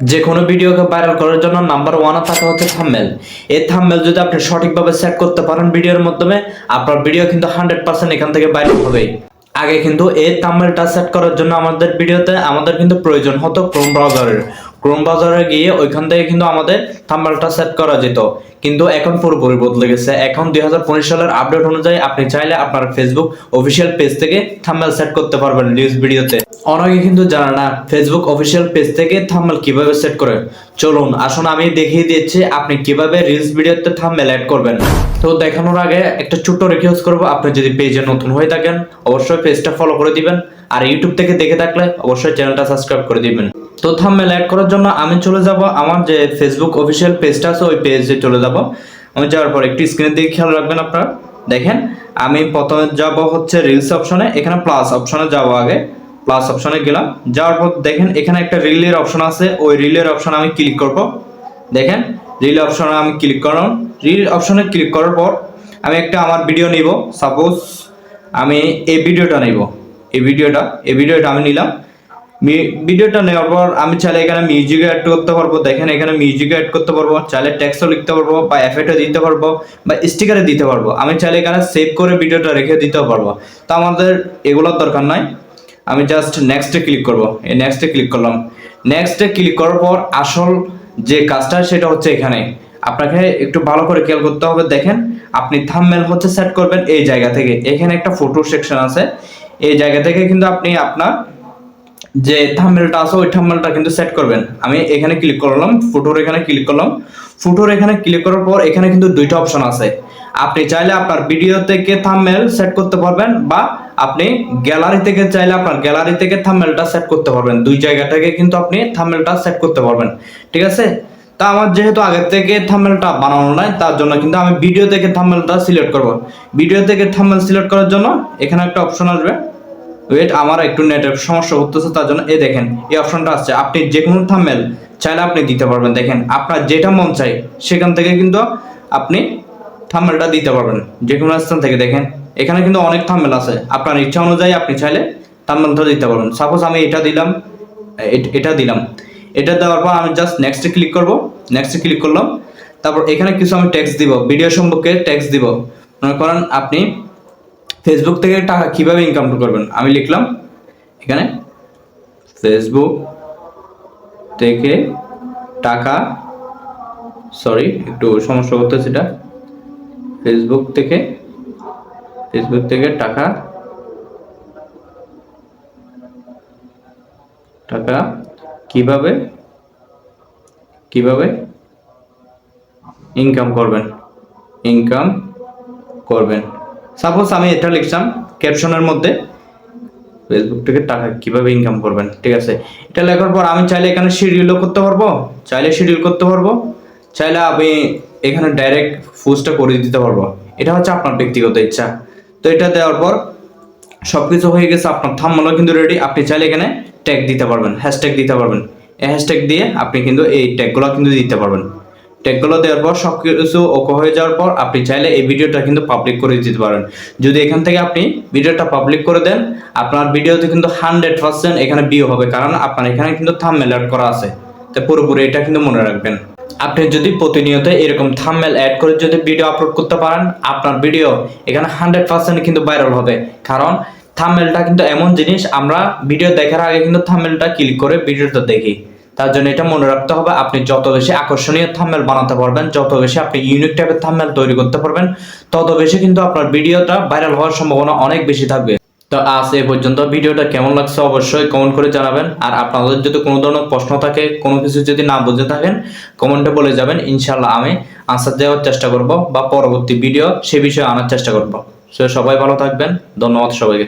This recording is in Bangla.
যে কোনো ভিডিওকে ভাইরাল করার জন্য নাম্বার ওয়ানে থাকা হচ্ছে থাম্বেল এই থাম্বেল যদি আপনি সঠিকভাবে সেট করতে পারেন ভিডিওর মাধ্যমে, আপনার ভিডিও কিন্তু হান্ড্রেড পার্সেন্ট এখান থেকে ভাইরাল হবে। আগে কিন্তু এই থাম্বেলটা সেট করার জন্য আমাদের ভিডিওতে আমাদের কিন্তু প্রয়োজন হতো ক্রোম ব্রাউজারের ক্রোম ব্রাউজারে গিয়ে ওইখান থেকে কিন্তু আমাদের থাম্বনেলটা সেট করা যেত। কিন্তু এখন পুরোপুরি বদলে গেছে। এখন দুই হাজার পনেরো সালের আপডেট অনুযায়ী আপনি চাইলে আপনার ফেসবুক অফিসিয়াল পেজ থেকে থাম্বনেল সেট করতে পারবেন নিউজ ভিডিওতে অনেকে কিন্তু জানে না ফেসবুক অফিসিয়াল পেজ থেকে থাম্বনেল কীভাবে সেট করে। চলুন, আসুন আমি দেখিয়ে দিচ্ছি আপনি কীভাবে রিলস ভিডিওতে থাম্বনেল অ্যাড করবেন। তো দেখানোর আগে একটা ছোট্ট রিকোয়েস্ট করব। আপনি যদি পেজে নতুন হয়ে থাকেন, অবশ্যই পেজটা ফলো করে দিবেন। আর ইউটিউব থেকে দেখে থাকলে অবশ্যই চ্যানেলটা সাবস্ক্রাইব করে দিবেন। তো থাম্বনেল অ্যাড করার জন্য আমি চলে যাব আমার যে ফেসবুক অফিসিয়াল পেজটা আছে, ওই পেজে চলে যাব। আমি যাওয়ার পর একটু স্ক্রিনের দিকে খেয়াল রাখবেন আপনারা। দেখেন, আমি প্রথমে যাব হচ্ছে রিলস অপশনে এখানে প্লাস অপশনে যাব আগে। প্লাস অপশনে গেলাম। যাওয়ার পর দেখেন, এখানে একটা রিলের অপশন আছে, ওই রিলের অপশনে আমি ক্লিক করব। দেখেন রিল অপশনে আমি ক্লিক করলাম। রিল অপশনে ক্লিক করার পর আমি একটা আমার ভিডিও নিব। সাপোজ আমি এই ভিডিওটা নিব। এই ভিডিওটা এই ভিডিওটা আমি নিলাম। ভিডিওটা নেওয়ার পর আমি চাইলে এখানে মিউজিক অ্যাড করতে পারব। দেখেন এখানে মিউজিক অ্যাড করতে পারব, চাইলে টেক্সটও লিখতে পারব বা এফেক্টও দিতে পারব বা স্টিকারে দিতে পারব। আমি চাইলে এখানে সেভ করে ভিডিওটা রেখে দিতেও পারব। তো আমাদের এগুলোর দরকার নাই। আমি জাস্ট নেক্সটে ক্লিক করব। এই নেক্সটে ক্লিক করলাম। নেক্সটে ক্লিক করার পর আসল যে কাজটা সেটা হচ্ছে এখানে। আপনাকে একটু ভালো করে খেয়াল করতে হবে। দেখেন আপনি থাম্বনেল হচ্ছে সেট করবেন এই জায়গা থেকে। এখানে একটা ফটো সেকশন আছে। এই জায়গা থেকে কিন্তু আপনি আপনার যে থাম্বনেলটা আছে, ওই থাম্বনেলটা কিন্তু সেট করবেন। আমি এখানে ক্লিক করলাম ফুটোর এখানে ক্লিক করলাম। ফুটোর এখানে ক্লিক করার পর এখানে কিন্তু দুইটা অপশন আছে। আপনি চাইলে আপনার ভিডিও থেকে থাম্বনেল সেট করতে পারবেন বা আপনি গ্যালারি থেকে চাইলে আপনার গ্যালারি থেকে থাম্বনেলটা সেট করতে পারবেন। দুই জায়গা থেকে কিন্তু আপনি থাম্বনেলটা সেট করতে পারবেন। ঠিক আছে? তা আমার যেহেতু আগের থেকে থাম্বনেলটা বানানো নাই, তার জন্য কিন্তু আমি ভিডিও থেকে থাম্বনেলটা সিলেক্ট করব। ভিডিও থেকে থাম্বনেল সিলেক্ট করার জন্য এখানে একটা অপশন আসবে। ওয়েট আমার একটু নেটের সমস্যা হতেছে তার জন্য। এ দেখেন, এই অপশনটা আসছে। আপনি যে কোনো থাম্বনেল চাইলে আপনি দিতে পারবেন। দেখেন, আপনার যেটা মন চাই সেখান থেকে কিন্তু আপনি থাম্বনেলটা দিতে পারবেন। যে কোনো স্থান থেকে, দেখেন, এখানে কিন্তু অনেক থাম্বনেল আছে। আপনার ইচ্ছা অনুযায়ী আপনি চাইলে থাম্বনেলটা দিতে পারবেন। সাপোজ আমি এটা দিলাম এটা দিলাম। এটা দেওয়ার পর আমি জাস্ট নেক্সটে ক্লিক করব। নেক্সটে ক্লিক করলাম। তারপর এখানে কিছু আমি ট্যাক্স দিব। ভিডিও সম্পর্কে ট্যাক্স দিব। মনে করেন আপনি ফেসবুক থেকে টাকা কীভাবে ইনকাম করবেন? আমি লিখলাম, এখানে ফেসবুক থেকে টাকা সরি একটু সমস্যা করতেছে সেটা ফেসবুক থেকে ফেসবুক থেকে টাকা টাকা কীভাবে কীভাবে ইনকাম করবেন? ইনকাম করবেন। সাপোজ আমি এটা লিখলাম ক্যাপশনের মধ্যে। ফেসবুক থেকে টাকা কীভাবে ইনকাম করবেন? ঠিক আছে। এটা লেখার পর আমি চাইলে এখানে শিডিউলও করতে পারব। চাইলে শিডিউল করতে পারব। চাইলে আমি এখানে ডাইরেক্ট পোস্টটা করে দিতে পারব। এটা হচ্ছে আপনার ব্যক্তিগত ইচ্ছা। তো এটা দেওয়ার পর সব কিছু হয়ে গেছে আপনার থাম্বনেলও কিন্তু রেডি আপনি চাইলে এখানে ট্যাগ দিতে পারবেন। হ্যাশট্যাগ দিতে পারবেন। এই হ্যাশট্যাগ দিয়ে আপনি কিন্তু এই ট্যাগগুলো কিন্তু দিতে পারবেন। ট্যাগগুলো দেওয়ার পর সব কিছু ওকে হয়ে যাওয়ার পর আপনি চাইলে এই ভিডিওটা কিন্তু পাবলিক করে দিতে পারেন। যদি এখান থেকে আপনি ভিডিওটা পাবলিক করে দেন, আপনার ভিডিওতে কিন্তু হান্ড্রেড পার্সেন্ট এখানে ভিউ হবে, কারণ আপনার এখানে কিন্তু থাম্বনেল অ্যাড করা আছে। তো পুরোপুরি এটা কিন্তু মনে রাখবেন। আপনি যদি প্রতিনিয়ত এরকম থাম্বনেল অ্যাড করে যদি ভিডিও আপলোড করতে পারেন, আপনার ভিডিও এখানে হান্ড্রেড পার্সেন্ট কিন্তু ভাইরাল হবে। কারণ থাম্বনেলটা কিন্তু এমন জিনিস, আমরা ভিডিও দেখার আগে কিন্তু থাম্বনেলটা ক্লিক করে ভিডিওটা দেখি। তার জন্য এটা মনে রাখতে হবে, আপনি যত বেশি আকর্ষণীয় থাম্বনেল বানাতে পারবেন, যত বেশি আপনি ইউনিক টাইপের থাম্বনেল তৈরি করতে পারবেন, তত বেশি কিন্তু আপনার ভিডিওটা ভাইরাল হওয়ার সম্ভাবনা অনেক বেশি থাকবে। তো আজ এ পর্যন্ত, ভিডিওটা কেমন লাগছে অবশ্যই কমেন্ট করে জানাবেন, আর আপনাদের যদি কোনো ধরনের প্রশ্ন থাকে, কোনো কিছু যদি না বুঝে থাকেন কমেন্টে বলে যাবেন ইনশাল্লাহ আমি আনসার দেওয়ার চেষ্টা করব, বা পরবর্তী ভিডিও সে বিষয়ে আনার চেষ্টা করব। সো সবাই ভালো থাকবেন, ধন্যবাদ সবাইকে।